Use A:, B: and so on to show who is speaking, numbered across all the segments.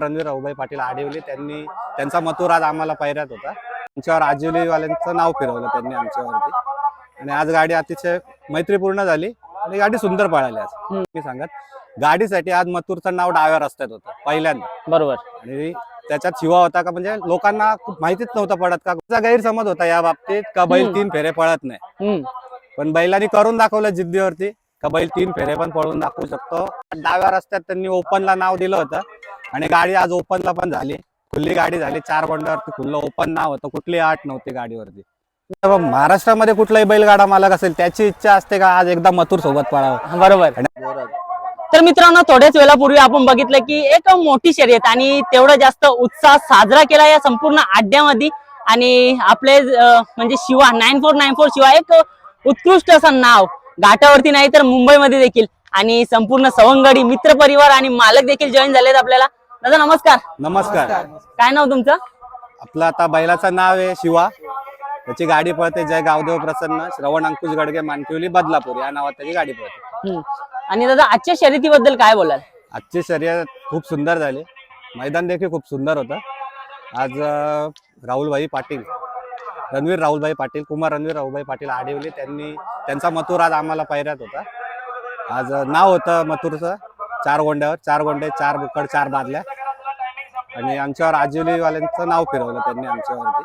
A: रणवीर राहुबाई पाटील आडिवली त्यांनी त्यांचा मथुर आज आम्हाला पायऱ्यात होता. त्यांच्यावर आजिवलीवाल्यांचं नाव फिरवलं त्यांनी आमच्यावरती. आणि आज गाडी अतिशय मैत्रीपूर्ण झाली आणि गाडी सुंदर पळाली आज. मी सांगत गाडीसाठी आज मथुरचं नाव डाव्या रस्त्यात होतं पहिल्यांदा.
B: बरोबर.
A: आणि त्याच्यात शिवा होता का म्हणजे लोकांना खूप माहितीच नव्हतं पडत का गैरसमज होता या बाबतीत का बैल. तीन फेरे पळत नाही. पण बैलांनी करून दाखवलं जिद्दीवरती का बैल तीन फेरे पण पळून दाखवू शकतो. डाव्या रस्त्यात त्यांनी ओपनला नाव दिलं होतं. आणि गाडी आज ओपनला पण झाली. खुल्ली गाडी झाली. चार गोंड्यावरती खुल्लं ओपन नाव होतं. कुठली आठ नव्हती गाडीवरती. महाराष्ट्रामध्ये कुठलाही बैलगाडा मालक असेल त्याची इच्छा असते का आज एकदा मथुर सोबत पळावं?
B: बरोबर. तर मित्रांनो थोड्याच वेळापूर्वी आपण बघितलं की एक मोठी शर्यत आणि तेवढं जास्त उत्साह साजरा केला या संपूर्ण आड्यामध्ये आणि आपले म्हणजे Shiva nine four nine four Shiva एक उत्कृष्ट असं नाव घाटावरती नाही तर मुंबईमध्ये देखील. आणि संपूर्ण सवंगडी मित्र परिवार आणि मालक देखील जॉईन झालेत आपल्याला. दादा नमस्कार.
A: नमस्कार.
B: काय नाव तुमचं?
A: आपलं आता बैलाचं नाव आहे शिवा. त्याची गाडी पळते जय गावदेव प्रसन्न श्रवण अंकुश गडगे मानकिवली बदलापूर. या नावात त्याची गाडी पळते.
B: हम्म. आणि दादा आजच्या शर्यतीबद्दल काय बोलाल?
A: आजची शर्यत खूप सुंदर झाली. मैदान देखील खूप सुंदर होतं. आज अं, राहुलभाई पाटील रणवीर राहुलभाई पाटील कुमार रणवीर राहुलभाई पाटील आडिवली त्यांनी त्यांचा मथुर आज आम्हाला पायऱ्यात होता. आज अं, नाव होतं मथुरचं. चार गोंड्यावर चार गोंडे चार बुकड चार बादल्या. आणि आमच्यावर आजिवलीवाल्यांचं नाव फिरवलं त्यांनी आमच्यावरती.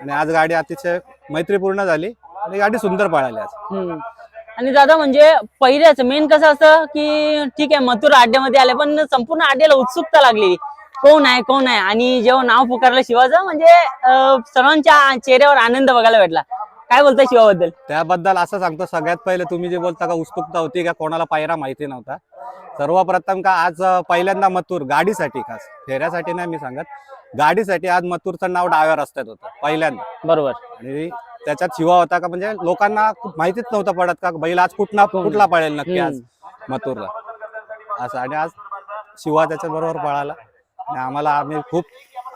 A: आणि आज गाडी अतिशय मैत्रीपूर्ण झाली आणि गाडी सुंदर पळाली आज.
B: हम्म. आणि दादा म्हणजे पहिल्याच मेन कसं असतं की ठीक आहे मथुर अड्ड्यामध्ये आले पण संपूर्ण अड्ड्याला उत्सुकता लागलेली. कोण आहे कोण आहे? आणि जेव्हा नाव पुकारलं शिवाचं म्हणजे सर्वांच्या चेहऱ्यावर आनंद बघायला भेटला. काय बोलताय शिवाबद्दल?
A: त्याबद्दल असं सांगतो सगळ्यात पहिले तुम्ही जे बोलता का उत्सुकता होती का कोणाला पायरा माहिती नव्हता. सर्वप्रथम का आज पहिल्यांदा मथुर गाडीसाठी खास. फेऱ्यासाठी नाही मी सांगत. गाडीसाठी आज मथुरचं नाव डाव्या रस्त्यात होतं पहिल्यांदा.
B: बरोबर.
A: आणि त्याच्यात शिवा होता का म्हणजे लोकांना खूप माहितीच नव्हतं पडत का बैल आज कुठला कुठला पळेल नक्की आज मथुरला. असं आणि आज शिवा त्याच्या बरोबर पळाला. आणि आम्हाला आम्ही खूप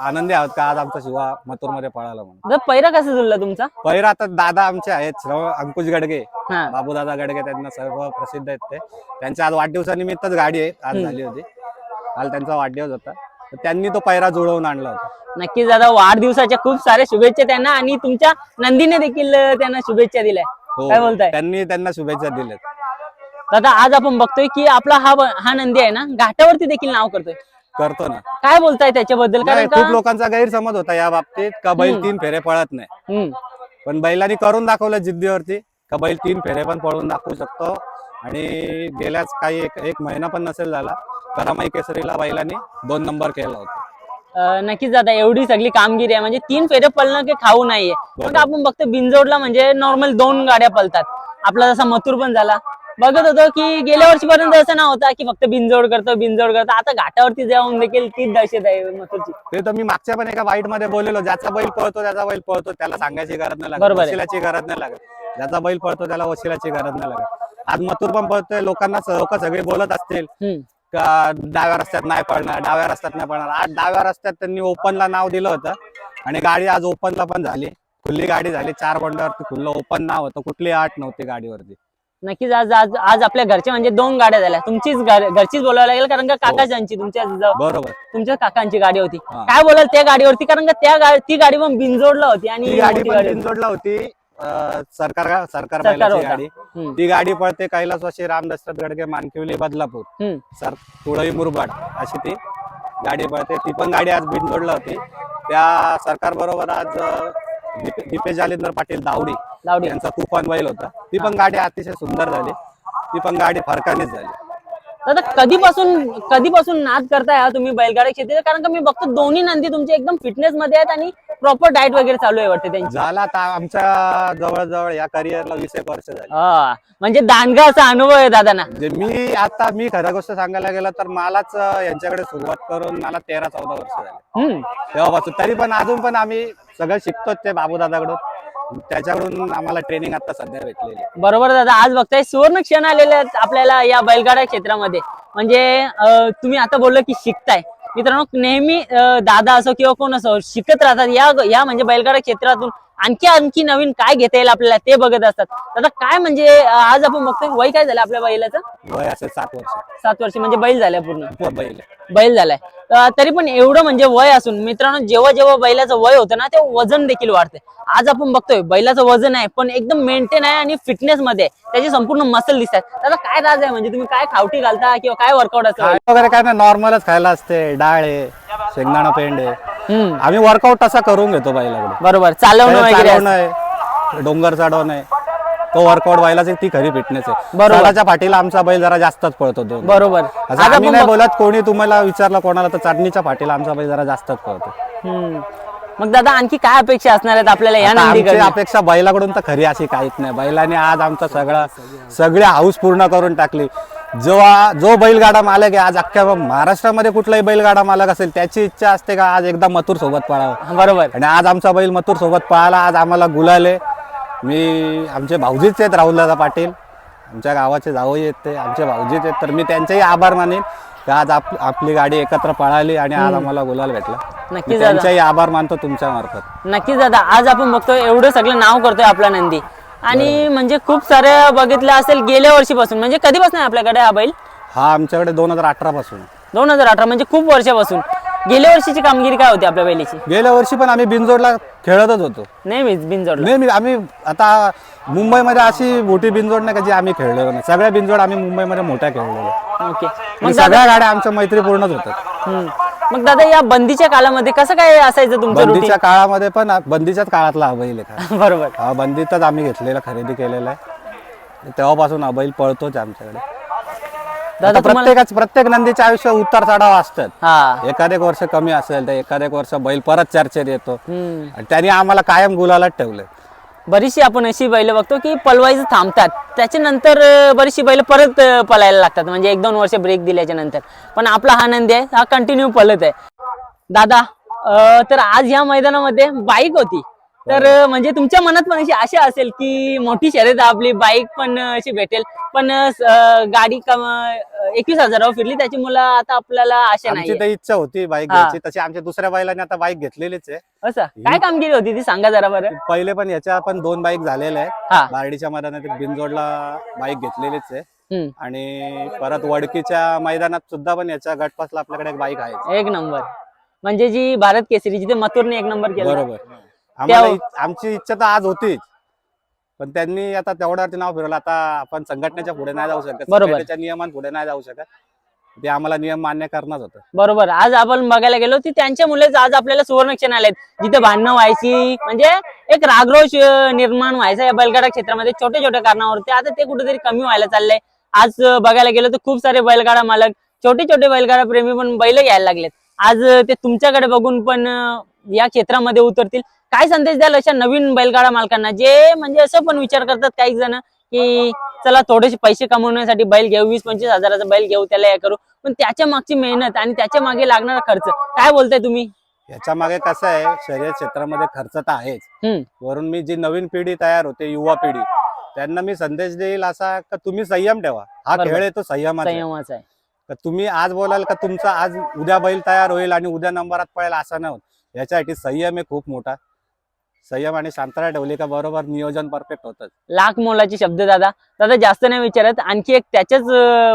A: आनंदी आहोत का आज आमचा शिवा मथुरमध्ये पळाला म्हणून?
B: दादा पहिला कसं जुळला तुमचा?
A: पहिला आता दादा आमचे आहेत श्रव अंकुश गडगे.
B: हा.
A: बाबूदादा गडगे त्यांना सर्व प्रसिद्ध आहेत ते. त्यांच्या आज वाढदिवसानिमित्तच गाडी आहे आज. झाली होती. काल त्यांचा वाढदिवस होता. तर त्यांनी तो पैरा जुळवून आणला होता.
B: नक्कीच दादा वाढदिवसाच्या खूप साऱ्या शुभेच्छा त्यांना आणि तुमच्या नंदीने देखील अं, त्यांना शुभेच्छा दिल्या.
A: हो
B: काय बोलताय?
A: त्यांनी त्यांना शुभेच्छा दिल्यात.
B: दादा आज आपण बघतोय की आपला हा ब- हा नंदी आहे ना घाटावरती देखील नाव करतोय.
A: करतो ना.
B: काय बोलताय त्याच्याबद्दल?
A: नाही,
B: कारण
A: खूप
B: का
A: लोकांचा गैरसमज होता या बाबतीत. का बैल
B: हम्म.
A: तीन फेरे पळत नाही.
B: हम्म.
A: पण बैलांनी करून दाखवलं जिद्दीवरती. का बैल तीन फेरे पण पळून दाखवू शकतो. आणि गेल्याच काही एक एक महिना पण नसेल झाला करामाई केसरीला बैलांनी दोन नंबर केला होता.
B: अं, नक्कीच दादा एवढी सगळी कामगिरी आहे. म्हणजे तीन फेरे पळणं की खाऊ नाहीये. पण आपण बघतो बिनजोडला म्हणजे नॉर्मल दोन गाड्या पळतात. आपला जसा मथुर पण झाला बघत होतो की गेल्या वर्षीपर्यंत असं ना होता की फक्त बिनजोड करतो बिनजोड करतो. आता घाटावरती जाऊन देखील तीच दहशत आहे मथुरची
A: ते तर मी मागच्या पण एका वाईटमध्ये बोललेलो ज्याचा बैल पळतो त्याचा बैल पळतो त्याला सांगायची गरज नाही लागत
B: बरोबर आहे.
A: वशिलाची गरज नाही लागत. ज्याचा बैल पळतो त्याला वशिलाची गरज नाही लागत. आज मथुर पण पळतोय लोकांना लोक सगळे बोलत असतील.
B: हम्म.
A: का डाव्या रस्त्यात नाही पळणार डाव्या रस्त्यात नाही पळणार. आज डाव्या रस्त्यात त्यांनी ओपनला नाव दिलं होतं आणि गाडी आज ओपनला पण झाली. खुल्ली गाडी झाली चार गोंड्यावरती खुल्लं ओपन नाव होतं कुठली आठ नव्हती गाडीवरती.
B: नक्कीच आज आज आज आपल्या घरचे म्हणजे दोन गाड्या झाल्या तुमचीच घर- घरचीच बोलावं लागेल कारण का काकाच्यांची तुमच्या ज-
A: बरोबर
B: तुमच्या काकांची गाडी होती
A: हा.
B: काय बोलाल त्या गाडीवरती कारण का त्या ती गाडी पण बिनजोडला होती आणि
A: ती गाडी
B: मोठी
A: पण
B: गाडी होती.
A: बिनजोडला होती अं, सरकार सरकार
B: सरकार
A: बैलाची
B: होता.
A: गाडी
B: हम्म.
A: ती गाडी पळते कैलासवासी राम दशरथ गडगे मानकिवली बदलापूर
B: हम्म.
A: सर तुळई मुरबाड अशी ती गाडी पळते ती पण गाडी आज बिनजोडला होती त्या सरकार बरोबर आज अं, दीप- दीपेश जालिंदर पाटील दावडी
B: लावडी
A: यांचा तुफान बैल होता. ती पण गाडी अतिशय सुंदर झाली. ती पण गाडी फरकानेच झाली.
B: दादा कधीपासून कधीपासून नाद करताय हा तुम्ही बैलगाडी क्षेत्र कारण का मी बघतो दोन्ही नंदी तुमचे एकदम फिटनेस मध्ये आहेत आणि प्रॉपर डाएट वगैरे चालू आहे वाटते त्यांची.
A: झाला आता आमच्या जवळजवळ या करिअरला वीस एक वर्ष झाली.
B: हा म्हणजे दांडगा असा अनुभव आहे दादांना.
A: म्हणजे मी आता मी खरं गोष्ट सांगायला गेलं तर मलाच यांच्याकडे सुरुवात करून मला तेरा चौदा वर्ष झाली.
B: हम्म.
A: तेव्हापासून. तरी पण अजून पण आम्ही सगळं शिकतोच ते बाबूदादाकडून. त्याच्याकडून आम्हाला ट्रेनिंग आता सध्या भेटलेली आहे.
B: बरोबर दादा. आज बघताय सुवर्ण क्षण आलेले आहेत आपल्याला या बैलगाडा क्षेत्रामध्ये. म्हणजे अं, तुम्ही आता बोललो की शिकताय. मित्रांनो नेहमी अं, दादा असो किंवा कोण असो शिकत राहतात. या या म्हणजे बैलगाडा क्षेत्रातून आणखी आणखी नवीन काय घेता येईल आपल्याला ते बघत असतात. दादा काय म्हणजे अं, आज आपण बघतोय वय काय झालं आपल्या बैलाचं?
A: वय असेल सात वर्ष.
B: सात वर्ष म्हणजे बैल झालाय पूर्ण.
A: पोर बैल. आहे.
B: बैल झालाय. तरी पण एवढं म्हणजे वय असून मित्रांनो जेव्हा जेव्हा बैलाचं वय होतं ना तेव्हा वजन देखील वाढते. आज आपण बघतोय बैलाचं वजन आहे पण एकदम मेंटेन आहे आणि फिटनेस मध्ये. त्याची संपूर्ण मसल दिसतात दादा काय राज आहे? म्हणजे तुम्ही काय खावटी घालता किंवा काय वर्कआउट असतं?
A: वगैरे काय नाही नॉर्मलच खायला असते. डाळ आहे शेंगदाणा पेंड आहे. आम्ही वर्कआउट तसा करून घेतो बैलाकडे.
B: बरोबर. चालवणं वगैरे
A: चालवणं आहे. डोंगर चढवणं आहे. तो वर्कआउट बैलाची ती खरी फिटनेस आहे.
B: बरोबर.
A: बैलाच्या पाठीला आमचा बैल जरा जास्तच पळतो दोन.
B: बरोबर.
A: असं आम्ही नाही बोलत कोणी तुम्हाला विचारलं कोणाला तर चढणीच्या पाठीला आमचा बैल जरा जास्तच पळतो.
B: मग दादा आणखी काय अपेक्षा असणार आहेत आपल्याला या नंदीकडे
A: अपेक्षा बैलाकडून तर खरी अशी काहीच नाही. बैलाने आज आमचा सगळा सगळी हाऊस पूर्ण करून टाकली. जो जो बैलगाडा मालक आहे आज अख्ख्या महाराष्ट्रामध्ये कुठलाही बैलगाडा मालक असेल त्याची इच्छा असते का आज एकदा मथुर सोबत पळावं?
B: बरोबर.
A: आणि आज आमचा बैल मथुर सोबत पळाला आज आम्हाला गुलाले मी आमचे भाऊजीच आहेत राहुलदादा पाटील. आमच्या गावाचे जावई आहेत ते. आमचे भाऊजीच आहेत. तर मी त्यांचेही आभार मानेन. की आज आप आपली गाडी एकत्र पळाली आणि आज आम्हाला गुलाल भेटला. मी
B: नक्कीच दादा.
A: त्यांच्याही आभार मानतो तुमच्या मार्फत.
B: नक्कीच दादा आज आपण बघतोय एवढं सगळं नाव करतोय आपला नंदी. आणि म्हणजे खूप सारे बघितलं असेल गेल्या वर्षीपासून. म्हणजे कधीपासून आहे आपल्याकडे हा बैल?
A: हा आमच्याकडे दोन हजार अठरा पासून.
B: दोन हजार अठरा म्हणजे खूप वर्षापासून. गेल्या वर्षीची कामगिरी काय होती आपल्या बैलीची?
A: गेल्या वर्षी पण आम्ही बिनजोडला खेळतच होतो.
B: नेहमीच बिनजोडला.
A: नेहमी आम्ही आता मुंबईमध्ये अशी मोठी बिनजोड नाही का जी आम्ही खेळलेलो नाही. सगळ्या बिनजोड आम्ही मुंबईमध्ये मोठ्या खेळलेलो.
B: ओके.
A: आणि
B: मग दादा
A: सगळ्या गाड्या आमच्या मैत्रीपूर्णच होतात
B: हम्म. मग दादा या बंदीच्या कालामध्ये कसं काय असायचं तुमचं
A: बंदीच्या काळामध्ये पण बंदीच्याच काळातला हा बैल आहे का?
B: बरोबर.
A: हा बंदीतच आम्ही घेतलेला खरेदी केलेला आहे. तेव्हापासून हा बैल पळतोच आमच्याकडे.
B: दादा तुम्हाला
A: प्रत्येकाच प्रत्येक नंदीच्या आयुष्यात उतार चढाव असतात
B: हा.
A: एखादे वर्ष कमी असेल तर एखादे वर्ष बैल परत चर्चेत येतो.
B: हम्म.
A: आणि त्यांनी आम्हाला कायम गुलालात ठेवलंय.
B: बरीचशी आपण अशी बैल बघतो की पलवायचं थांबतात. त्याच्यानंतर अं, बरीचशी बैल परत अं, पळायला लागतात. म्हणजे एक दोन वर्ष ब्रेक दिल्याच्या नंतर. पण आपला हा नंदी आहे हा कंटिन्यू पळत आहे. दादा अं, तर आज या मैदानामध्ये बाईक होती. तर म्हणजे तुमच्या मनात पण अशी आशा असेल की मोठी शर्यत आपली बाईक पण अशी भेटेल. पण गाडी एकवीस हजारावर फिरली त्याची मला आता आपल्याला आशा नाही
A: तर इच्छा होती बाईक. घ्यायची. तशी आमच्या दुसऱ्या बैलाने आता बाईक घेतलेलीच आहे.
B: असं? काय कामगिरी होती ती? सांगा जरा बरं.
A: पहिले पण याच्या पण दोन बाईक झालेल्या आहेत. बारडीच्या मैदानात बिनजोडला बाईक घेतलेलीच आहे. आणि परत वडकीच्या मैदानात सुद्धा पण याच्या गटपासला आपल्याकडे एक बाईक आहे.
B: एक नंबर. म्हणजे जी भारत केसरी जिथे मथुरने एक नंबर केला.
A: बरोबर. आम्हाला आमची इच्छा तर आज होतीच. पण त्यांनी आता तेवढ्यावरती नाव फिरवलं. आता आपण संघटनेच्या पुढे नाही जाऊ शकत.
B: बरोबर.
A: संघटनेच्या नियमांपुढे नाही जाऊ शकत. ते आम्हाला नियम मान्य करणंच होतं.
B: बरोबर. आज आपण बघायला गेलो ती त्यांच्या मुलेच आज आपल्याला सुवर्णक्षण आलेत. जिथे भांडणं व्हायची म्हणजे एक रागरोष अं, निर्माण व्हायचा या बैलगाडा क्षेत्रामध्ये छोट्या छोट्या कारणावरती. आता ते कुठेतरी कमी व्हायला चाललंय. आज अं, बघायला गेलो तर खूप सारे बैलगाडा मालक छोटे छोटे बैलगाडा प्रेमी पण बैल घ्यायला लागलेत. आज अं, ते तुमच्याकडे बघून पण अं, या क्षेत्रामध्ये उतरतील. काय संदेश द्याल अशा नवीन बैलगाडा मालकांना? जे म्हणजे असं पण विचार करतात काही जण की चला थोडेसे पैसे कमवण्यासाठी बैल घेऊ वीस पंचवीस हजाराचा बैल घेऊ त्याला हे करू. पण त्याच्या मागची मेहनत आणि त्याच्यामागे लागणारा खर्च काय बोलताय तुम्ही?
A: याच्या मागे कसं आहे शर्यत क्षेत्रामध्ये खर्च तर आहेच. वरून मी जी नवीन पिढी तयार होते युवा पिढी त्यांना मी संदेश देईल असा का तुम्ही संयम ठेवा? हा. खेळ आहे तो संयमाचा आहे.
B: संयमाचा आहे.
A: तुम्ही आज बोलाल का तुमचा आज उद्या बैल तयार होईल आणि उद्या नंबरात पळेल असं नाही होत. याच्यासाठी संयम आहे खूप मोठा. संयम आणि शांतता ठेवली का बरोबर नियोजन परफेक्ट होतं
B: लाख मोलाचे शब्द दादा. दादा जास्त नाही विचारत आणखी एक त्याच्याच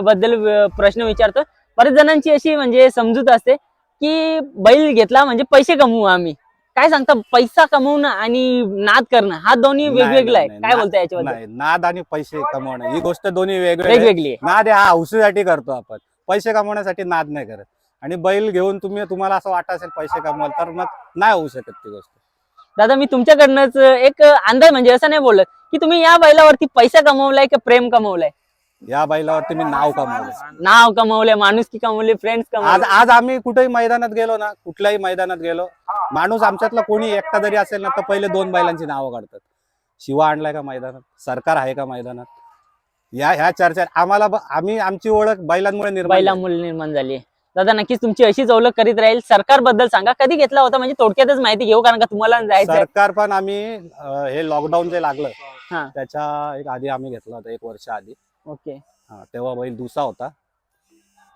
B: बद्दल प्रश्न विचारतो. बरेच जणांची अशी म्हणजे समजूत असते की बैल घेतला म्हणजे पैसे कमवू आम्ही. काय सांगता पैसा कमवणं आणि नाद करणं हा दोन्ही
A: नाही,
B: वेगवेगळं आहे. काय याच्याबद्दल?
A: नाही नाद आणि पैसे कमवणं ही गोष्ट दोन्ही वेगवेगळी नाद हा हौसेसाठी करतो आपण. पैसे कमवण्यासाठी नाद नाही करत. आणि बैल घेऊन तुम्ही तुम्हाला असं वाटत असेल पैसे कमवाल तर मग नाही होऊ शकत ती गोष्ट.
B: दादा मी तुमच्याकडनंच एक अंदाज म्हणजे असं नाही बोलत की तुम्ही या बैलावरती पैसा कमवलाय की प्रेम कमवलाय?
A: या बैलावरती मी नाव कमवलं
B: नाव कमवलंय माणुसकी कमवली फ्रेंड्स
A: आज
B: कमवले.
A: आज आम्ही कुठेही मैदानात गेलो ना कुठल्याही मैदानात गेलो माणूस आमच्यातला कोणी एकटा जरी असेल ना तर पहिले दोन बैलांची नावं काढतात. शिवा आणलाय का मैदानात? सरकार आहे का मैदानात? या ह्या चर्चा आम्हाला ब- आम्ही आमची ओळख बैलांमुळे निर्माण झाली.
B: निर्माण झाली दादा नक्कीच तुमची अशीच ओळख करीत राहील. सरकारबद्दल सांगा. कधी घेतला होता? म्हणजे थोडक्यातच माहिती घेऊ कारण का तुम्हाला जायचं.
A: सरकार पण आम्ही अं, हे लॉकडाऊन जे लागलं
B: हा.
A: त्याच्या एक आधी आम्ही घेतला होता एक वर्ष आधी.
B: ओके.
A: हा, तेव्हा बैल दुसा होता.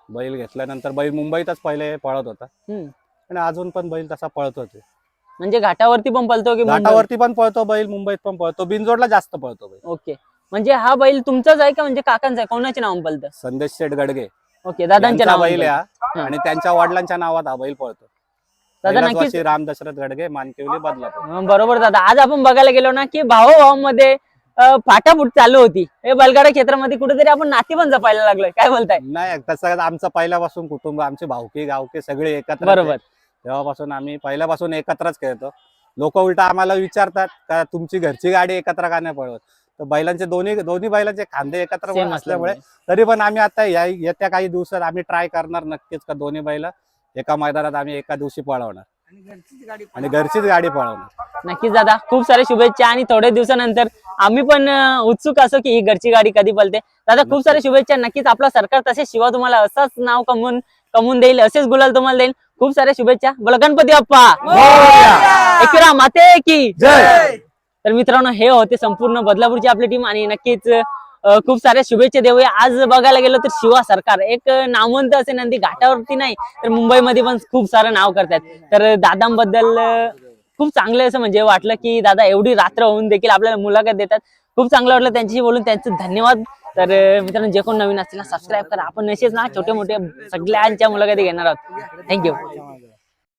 A: बैल घेतल्यानंतर बैल मुंबईतच पहिले पळत होता.
B: हम्म.
A: आणि अजून पण बैल तसा पळत होते.
B: म्हणजे घाटावरती पण पळतो की?
A: घाटावरती पण पळतो बैल मुंबईत पण पळतो. बिनजोडला जास्त पळतो बैल.
B: ओके. म्हणजे हा बैल तुमचाच आहे का? म्हणजे काकांचा आहे? कोणाच्या नावाने पळतं
A: संदेश शेठ गडगे
B: ओके दादांच्या नावाने
A: बैल. हा. आणि त्यांच्या वडिलांच्या नावात हा बैल पळतो.
B: दादा नक्कीच.
A: राम दशरथ गडगे मानकेवली बदलापूर.
B: हं, बरोबर दादा. आज आपण बघायला गेलो ना की भावाभावामध्ये अं, फाटाफूट चालू होती. हे बलगाडा क्षेत्रामध्ये कुठेतरी आपण नाती पण जपायला लागलोय. काय बोलताय?
A: नाही तसं आमचं पहिल्यापासून कुटुंब आमचे भावकी गावके सगळे एकत्र
B: बरोबर.
A: तेव्हापासून आम्ही पहिल्यापासून एकत्रच खेळतो. लोक उलटा आम्हाला विचारतात का तुमची घरची गाडी एकत्र का नाही पळवत? तर बैलांचे दोन्ही दोन्ही बैलांचे खांदे एकत्र असल्यामुळे तरी पण आम्ही आता या येत्या काही दिवसात आम्ही ट्राय करणार नक्कीच का दोन्ही बैल. एका मैदानात आम्ही एका दिवशी पळवणार. आणि घरचीच गाडी पळवणार.
B: नक्कीच दादा खूप साऱ्या शुभेच्छा आणि थोड्या दिवसानंतर आम्ही पण उत्सुक असो की ही घरची गाडी कधी पलते दादा खूप साऱ्या शुभेच्छा. नक्कीच आपला सरकार तसे शिवा तुम्हाला असंच नाव कमवून कमवून देईल असेच गुलाल तुम्हाला देईल. खूप साऱ्या शुभेच्छा. बोला गणपती बाप्पा. एकरा माते की. तर मित्रांनो हे होते संपूर्ण बदलापूरची आपली टीम आणि नक्कीच खूप साऱ्या शुभेच्छा देऊया. आज बघायला गेलो तर शिवा सरकार. एक नामवंत असे नंदी घाटावरती नाही तर मुंबईमध्ये पण खूप सारं नाव करतात तर दादांबद्दल खूप चांगलं असं म्हणजे वाटलं की दादा एवढी रात्र होऊन देखील आपल्याला मुलाखत देतात. खूप चांगलं वाटलं त्यांच्याशी बोलून. त्यांचं धन्यवाद. तर मित्रांनो जे कोण नवीन असतील ना सबस्क्राईब करा. आपण असेच ना छोटे मोठे सगळ्यांच्या मुलाखती घेणार आहोत. थँक्यू